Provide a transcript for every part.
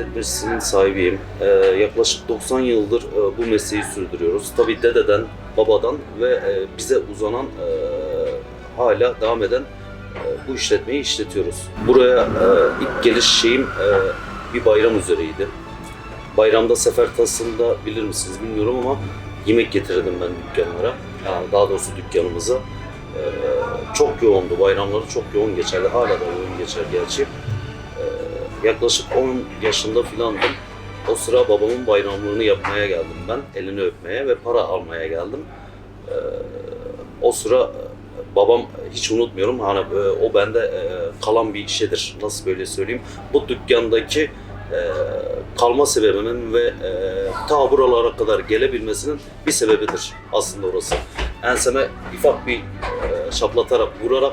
işletmesinin sahibiyim. Ee, yaklaşık 90 yıldır e, bu mesleği sürdürüyoruz. Tabii dededen, babadan ve e, bize uzanan e, hala devam eden e, bu işletmeyi işletiyoruz. Buraya e, ilk geliş şeyim e, bir bayram üzereydi. Bayramda sefer tasında bilir misiniz bilmiyorum ama yemek getirdim ben dükkanlara. Yani daha doğrusu dükkanımıza. Ee, çok yoğundu. Bayramları çok yoğun geçerdi. Hala da yoğun geçer gerçi. Yaklaşık 10 yaşında filandım. O sıra babamın bayramlığını yapmaya geldim ben. Elini öpmeye ve para almaya geldim. Ee, o sıra e, babam hiç unutmuyorum hani e, o bende e, kalan bir şeydir. Nasıl böyle söyleyeyim? Bu dükkandaki e, kalma sebebimin ve e, ta buralara kadar gelebilmesinin bir sebebidir aslında orası. Enseme ufak bir e, şaplatarak vurarak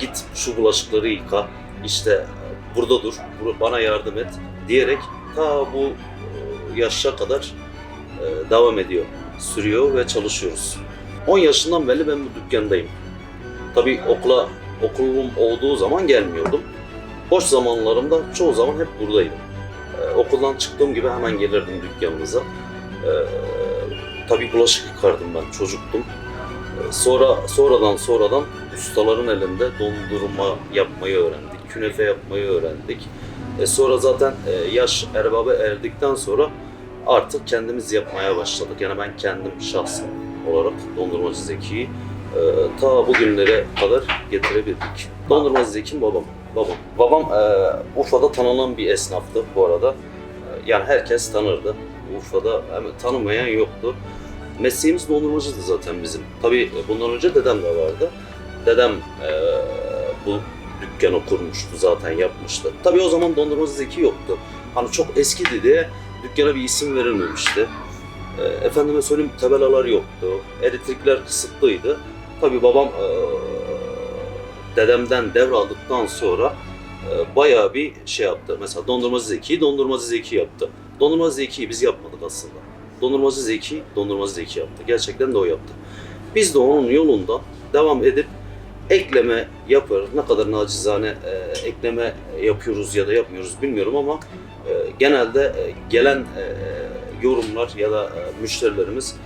git şu bulaşıkları yıka işte e, burada dur bana yardım et diyerek ta bu e, yaşa kadar e, devam ediyor sürüyor ve çalışıyoruz. 10 yaşından beri ben bu dükkandayım. Tabii okula okulum olduğu zaman gelmiyordum. Boş zamanlarımda çoğu zaman hep buradaydım. Ee, okuldan çıktığım gibi hemen gelirdim dükkanımıza. Ee, tabii bulaşık yıkardım ben, çocuktum. Ee, sonra sonradan sonradan ustaların elinde dondurma yapmayı öğrendik, künefe yapmayı öğrendik. E sonra zaten e, yaş erbaba erdikten sonra artık kendimiz yapmaya başladık. Yani ben kendim şahsen olarak dondurmacı Zeki'yi e, ta bugünlere kadar getirebildik. Dondurmacı Zeki'm babam. Babam. Babam e, Urfa'da tanınan bir esnaftı bu arada. E, yani herkes tanırdı. Urfa'da hemen tanımayan yoktu. Mesleğimiz dondurmacıydı zaten bizim. Tabii bundan önce dedem de vardı. Dedem e, bu dükkanı kurmuştu zaten yapmıştı. Tabii o zaman dondurmacı Zeki yoktu. Hani çok eskidi diye dükkana bir isim verilmemişti. E, efendime söyleyeyim tabelalar yoktu. Elektrikler kısıtlıydı. Tabii babam e, dedemden devraldıktan sonra e, bayağı bir şey yaptı. Mesela Dondurmacı Zeki, Dondurmacı Zeki yaptı. Dondurmacı Zeki'yi biz yapmadık aslında. Dondurmacı Zeki, Dondurmacı Zeki yaptı. Gerçekten de o yaptı. Biz de onun yolunda devam edip ekleme yapar. Ne kadar nacizane e, ekleme yapıyoruz ya da yapmıyoruz bilmiyorum ama e, genelde e, gelen e, yorumlar ya da e, müşterilerimiz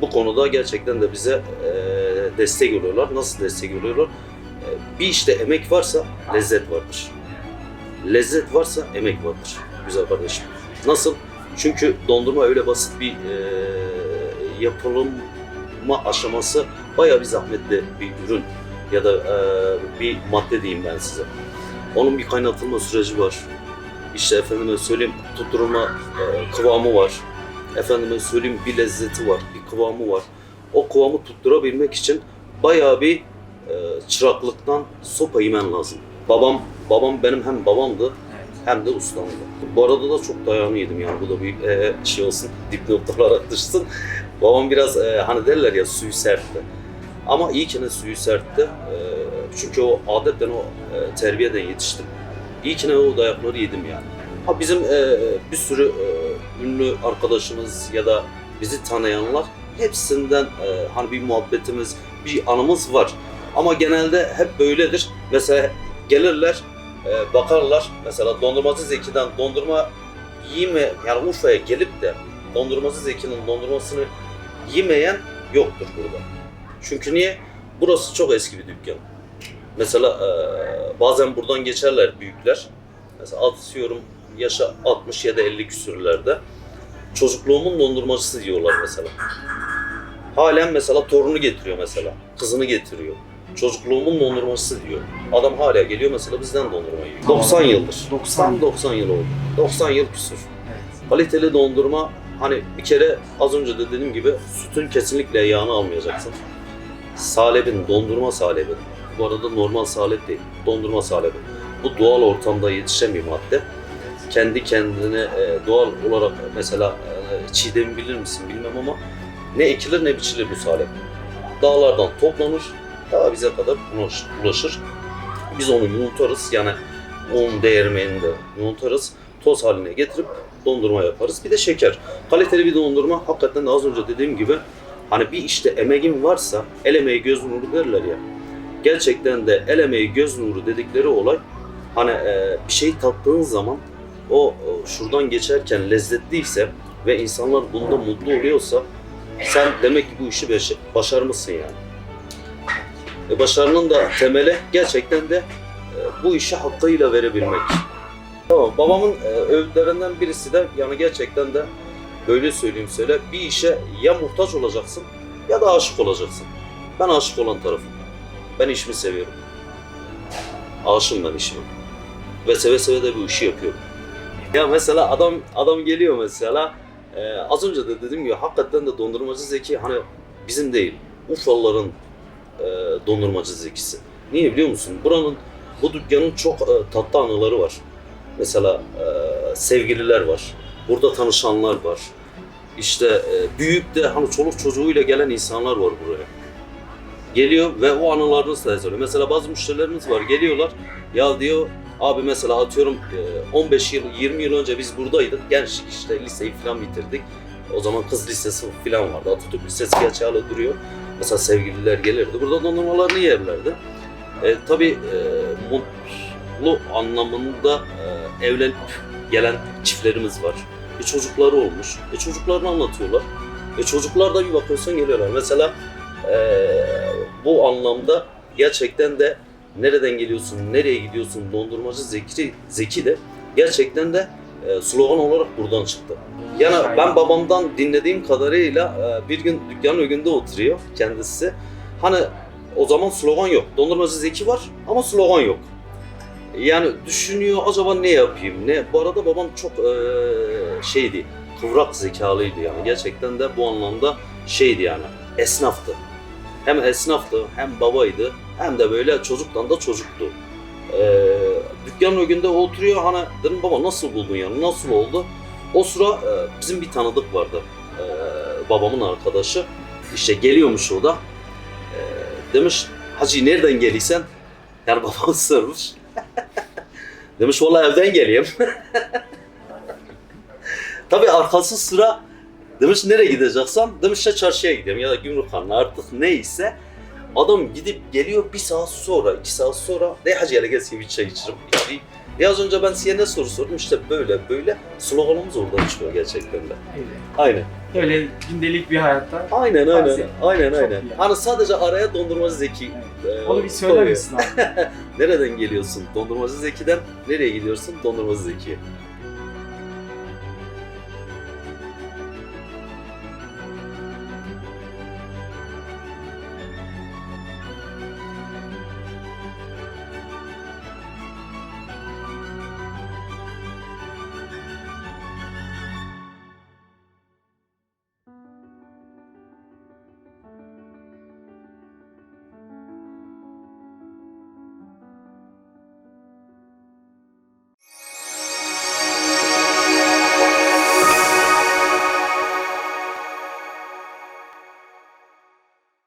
bu konuda gerçekten de bize e, destek oluyorlar. Nasıl destek oluyorlar? E, bir işte emek varsa lezzet vardır. Lezzet varsa emek vardır. Güzel kardeşim. Nasıl? Çünkü dondurma öyle basit bir e, yapılma aşaması bayağı bir zahmetli bir ürün ya da e, bir madde diyeyim ben size. Onun bir kaynatılma süreci var. İşte efendime söyleyeyim tutturma e, kıvamı var. Efendime söyleyeyim bir lezzeti var, bir kıvamı var. O kıvamı tutturabilmek için bayağı bir e, çıraklıktan sopa yemen lazım. Babam babam benim hem babamdı hem de ustamdı. Bu arada da çok dayağını yedim yani bu da bir e, şey olsun dipnot olarak düşsün. Babam biraz e, hani derler ya suyu sertti. Ama iyi ki suyu sertti. E, çünkü o adetten o e, terbiyeden yetiştim. İyi ki o dayakları yedim yani. Ha bizim e, bir sürü e, ünlü arkadaşımız ya da bizi tanıyanlar hepsinden hani bir muhabbetimiz, bir anımız var. Ama genelde hep böyledir. Mesela gelirler, bakarlar. Mesela dondurmacı Zeki'den dondurma yeme yani Urfa'ya gelip de dondurmacı Zeki'nin dondurmasını yemeyen yoktur burada. Çünkü niye? Burası çok eski bir dükkan. Mesela e, bazen buradan geçerler büyükler. Mesela atıyorum yaşa 60 ya da 50 küsürlerde. Çocukluğumun dondurmacısı diyorlar mesela. Halen mesela torunu getiriyor mesela. Kızını getiriyor. Çocukluğumun dondurmacısı diyor. Adam hala geliyor mesela bizden dondurma yiyor. 90 yıldır. 90. Tam 90 yıl oldu. 90 yıl küsür. Evet. Kaliteli dondurma hani bir kere az önce de dediğim gibi sütün kesinlikle yağını almayacaksın. Salebin, dondurma salebi. Bu arada normal salep değil, dondurma salebi. Bu doğal ortamda yetişen bir madde. Kendi kendine e, doğal olarak mesela e, çiğdem bilir misin bilmem ama ne ekilir ne biçilir bu salep. Dağlardan toplanır, daha bize kadar ulaş- ulaşır. Biz onu yumurtarız yani un değirmeninde yumurtarız. Toz haline getirip dondurma yaparız. Bir de şeker. Kaliteli bir dondurma hakikaten de az önce dediğim gibi hani bir işte emeğin varsa el emeği göz nuru derler ya. Gerçekten de el emeği göz nuru dedikleri olay hani e, bir şey tattığın zaman o, o şuradan geçerken lezzetliyse ve insanlar bunda mutlu oluyorsa sen demek ki bu işi başarmışsın yani. E başarının da temeli gerçekten de e, bu işi hakkıyla verebilmek. Tamam, babamın e, öğütlerinden birisi de yani gerçekten de böyle söyleyeyim söyle bir işe ya muhtaç olacaksın ya da aşık olacaksın. Ben aşık olan tarafım. Ben işimi seviyorum. Aşığım ben işime. Ve seve seve de bu işi yapıyorum. Ya mesela adam adam geliyor mesela e, az önce de dediğim gibi hakikaten de dondurmacı Zeki hani bizim değil Urfalıların e, dondurmacı Zekisi. Niye biliyor musun? Buranın bu dükkanın çok e, tatlı anıları var. Mesela e, sevgililer var. Burada tanışanlar var. İşte e, büyük de hani çoluk çocuğuyla gelen insanlar var buraya. Geliyor ve o anılarını söylüyor. Mesela bazı müşterilerimiz var geliyorlar. Ya diyor abi mesela atıyorum e, 15 yıl 20 yıl önce biz buradaydık. Gençlik işte liseyi falan bitirdik. O zaman kız lisesi falan vardı. Atatürk Lisesi gerçi duruyor. Mesela sevgililer gelirdi. Burada dondurmalarını yerlerdi. E, tabii e, mutlu anlamında e, evlenip gelen çiftlerimiz var. E, çocukları olmuş. E, çocuklarını anlatıyorlar. E, çocuklar da bir bakıyorsun geliyorlar. Mesela e, bu anlamda gerçekten de nereden geliyorsun, nereye gidiyorsun dondurmacı Zeki, Zeki de gerçekten de e, slogan olarak buradan çıktı. Yani ben babamdan dinlediğim kadarıyla e, bir gün dükkanın önünde oturuyor kendisi. Hani o zaman slogan yok. Dondurmacı Zeki var ama slogan yok. Yani düşünüyor acaba ne yapayım ne? Bu arada babam çok e, şeydi, kıvrak zekalıydı yani. Gerçekten de bu anlamda şeydi yani, esnaftı. Hem esnaftı, hem babaydı, hem de böyle çocuktan da çocuktu. E, dükkanın önünde oturuyor hani dedim baba nasıl buldun yani, nasıl oldu? O sıra e, bizim bir tanıdık vardı. E, babamın arkadaşı. İşte geliyormuş o da. E, demiş Hacı nereden geliysen? Yani babam sormuş. Demiş valla evden geleyim. Tabii arkası sıra demiş nereye gideceksen? Demiş ya çarşıya gideyim ya da Gümrükhan'a artık neyse. Adam gidip geliyor bir saat sonra, iki saat sonra ne hacı hele gelsin bir çay içerim. Yani, ya az önce ben size ne soru sordum işte böyle böyle sloganımız oradan çıkıyor gerçekten de. Aynen. Öyle gündelik bir hayatta. Aynen aynen. Tavsiye. Aynen Çok aynen. iyi. Hani sadece araya dondurmacı Zeki. E, Onu bir söyler koyuyor. misin abi? Nereden geliyorsun? Dondurmacı Zeki'den nereye gidiyorsun? Dondurmacı Zeki'ye.